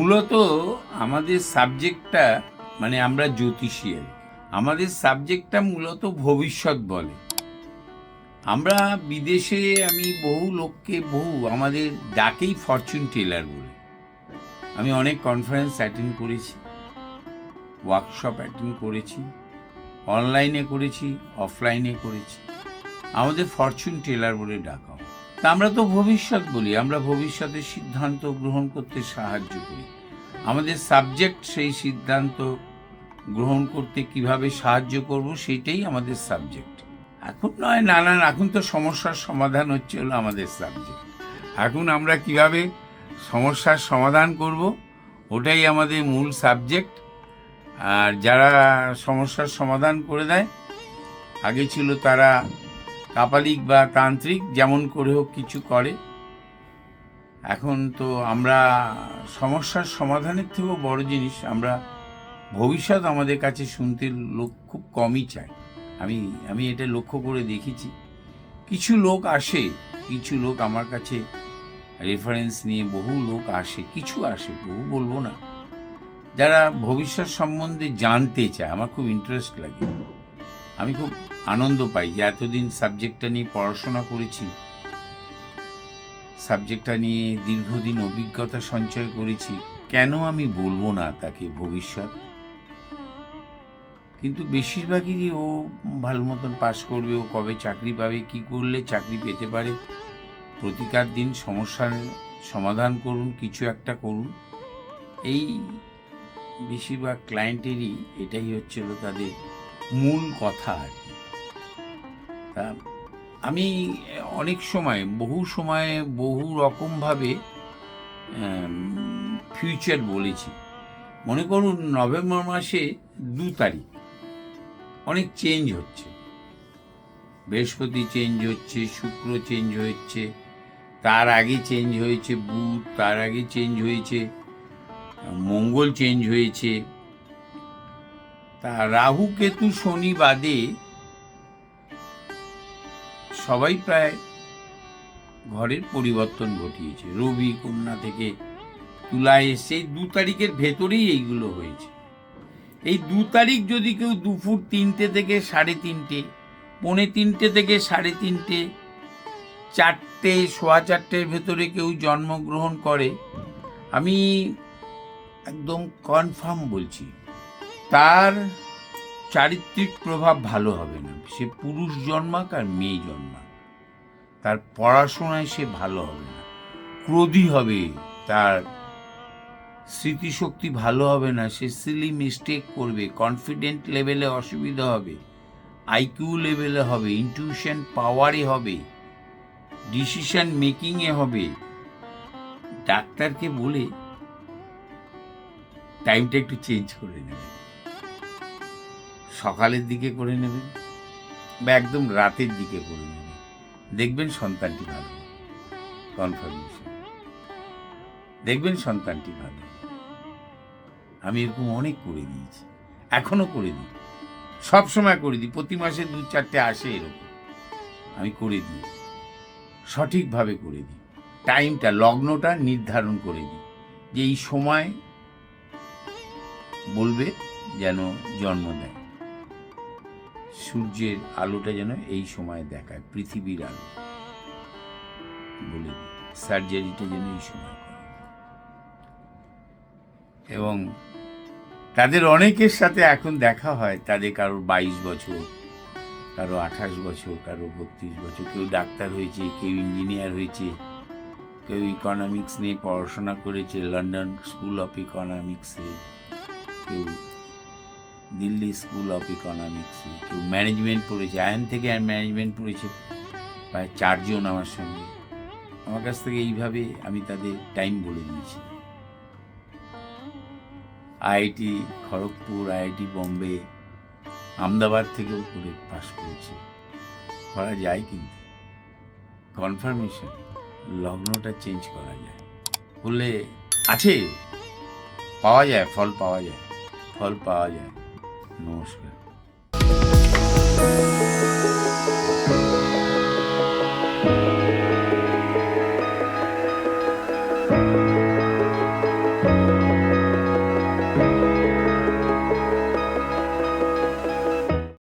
মূলত আমাদের সাবজেক্টটা মানে আমরা জ্যোতিষী। আর আমাদের সাবজেক্টটা মূলত ভবিষ্যৎ বলে। আমরা বিদেশে আমি বহু লোককে, বহু আমাদের ডাকেই ফরচুন টেলার বলে। আমি অনেক কনফারেন্স অ্যাটেন্ড করেছি ওয়ার্কশপ অ্যাটেন্ড করেছি অনলাইনে করেছি অফলাইনে করেছি। আমাদের ফরচুন টেলার বলে ডাকা। তা আমরা তো ভবিষ্যৎ বলি, আমরা ভবিষ্যতের সিদ্ধান্ত গ্রহণ করতে সাহায্য করি। আমাদের সাবজেক্ট সেই সিদ্ধান্ত গ্রহণ করতে কীভাবে সাহায্য করব সেটাই আমাদের সাবজেক্ট। এখন নয় নানান এখন তো সমস্যার সমাধান হচ্ছে হলো আমাদের সাবজেক্ট। এখন আমরা কীভাবে সমস্যার সমাধান করব ওটাই আমাদের মূল সাবজেক্ট। আর যারা সমস্যার সমাধান করে দেয়, আগে ছিল তারা কাপালিক বা তান্ত্রিক যেমন করে হোক কিছু করে। এখন তো আমরা সমস্যার সমাধানের থেকেও বড় জিনিস, আমরা ভবিষ্যৎ আমাদের কাছে শুনতে লোক খুব কমই চায়। আমি আমি এটা লক্ষ্য করে দেখেছি। কিছু লোক আসে, কিছু লোক আমার কাছে রেফারেন্স নিয়ে বহু লোক আসে, কিছু আসে, বহু বলব না। যারা ভবিষ্যৎ সম্বন্ধে জানতে চায়, আমার খুব ইন্টারেস্ট লাগে। আমি খুব আনন্দ পাই যে এতদিন সাবজেক্টটা নিয়ে পড়াশোনা করেছি। সাবজেক্টটা নিয়ে দীর্ঘদিন অভিজ্ঞতা সঞ্চয় করেছি। কেন আমি বলব না তাকে ভবিষ্যৎ? কিন্তু বেশিরভাগই ও ভালো মতন পাশ করবে, ও কবে চাকরি পাবে, কি করলে চাকরি পেতে পারে? প্রতিকার দিন সমস্যার সমাধান করুন, কিছু একটা করুন। এই বেশিরভাগ ক্লায়েন্টেরই এটাই হচ্ছিল তাদের মূল কথা আর কি। আমি অনেক সময়, বহু সময়ে বহু রকমভাবে ফিউচার বলেছি। মনে করুন, নভেম্বর মাসে দু তারিখ, অনেক চেঞ্জ হচ্ছে। বৃহস্পতি চেঞ্জ হচ্ছে, শুক্র চেঞ্জ হচ্ছে, তার আগে চেঞ্জ হয়েছে বুধ, তার আগে চেঞ্জ হয়েছে, মঙ্গল চেঞ্জ হয়েছে। তা রাহু, কেতু, শনি বাদে সবাই প্রায় ঘরের পরিবর্তন ঘটিয়েছে। রবি, কন্যা থেকে তুলায় এসে দু তারিখের ভেতরেই এইগুলো হয়েছে। এই দু তারিখ যদি কেউ দুপুর তিনটে থেকে সাড়ে তিনটে, পৌনে তিনটে থেকে সাড়ে তিনটে, চারটে, সোয়া চারটের ভেতরে কেউ জন্মগ্রহণ করে, আমি একদম কনফার্ম বলছি তার চারিত্রিক প্রভাব ভালো হবে না। সে পুরুষ জন্মাক আর মেয়ে জন্মাক। তার পড়াশোনায় সে ভালো হবে না। ক্রোধী হবে। তার স্মৃতিশক্তি ভালো হবে না। সে সিলি মিস্টেক করবে। কনফিডেন্ট লেভেলে অসুবিধা হবে। আইকিউ লেভেলে হবে। ইনটিউশন পাওয়ারে হবে। ডিসিশন মেকিংয়ে হবে। ডাক্তারকে বলে টাইমটা একটু চেঞ্জ করে নেবেন সকালের দিকে করে নেবেন বা একদম রাতের দিকে করে নেবেন। দেখবেন সন্তানটি ভালো। কনফার্মেশন দেখবেন সন্তানটি ভালো। আমি এরকম অনেক করে দিয়েছি। এখনও করে দিই। সব সময় করে দিই। প্রতি মাসে দু চারটে আসে এরকম। আমি করে দিই। সঠিকভাবে করে দিই। টাইমটা, লগ্নটা নির্ধারণ করে দিই। যে এই সময় বলবে যেন জন্ম দেয়। সূর্যের আলোটা যেন এই সময় দেখায়, পৃথিবীর আলো। বলে সার্জারিটা যেন এই সময় এবং তাদের অনেকের সাথে এখন দেখা হয়, তাদের কারোর বাইশ বছর, কারও আঠাশ বছর, কারও বত্রিশ বছর। কেউ ডাক্তার হয়েছে, কেউ ইঞ্জিনিয়ার হয়েছে, কেউ ইকোনমিক্স নিয়ে পড়াশোনা করেছে লন্ডন স্কুল অফ ইকোনমিক্সে কেউ দিল্লি স্কুল অফ ইকোনমিক্সে কেউ ম্যানেজমেন্ট পড়েছে, আয়ন থেকে ম্যানেজমেন্ট পড়েছে, প্রায় চারজন আমার সঙ্গে। আমার কাছ থেকে এইভাবে আমি তাদের টাইম বলে দিয়েছি। আইআইটি খড়গপুর আইআইটি বম্বে আমদাবাদ থেকেও করে পাশ করেছে। করা যায় কিন্তু। কনফার্মেশন লগ্নটা চেঞ্জ করা যায়। বললে, আছে, পাওয়া যায়, ফল পাওয়া যায়। ফল পাওয়া যায়। নমস্কার।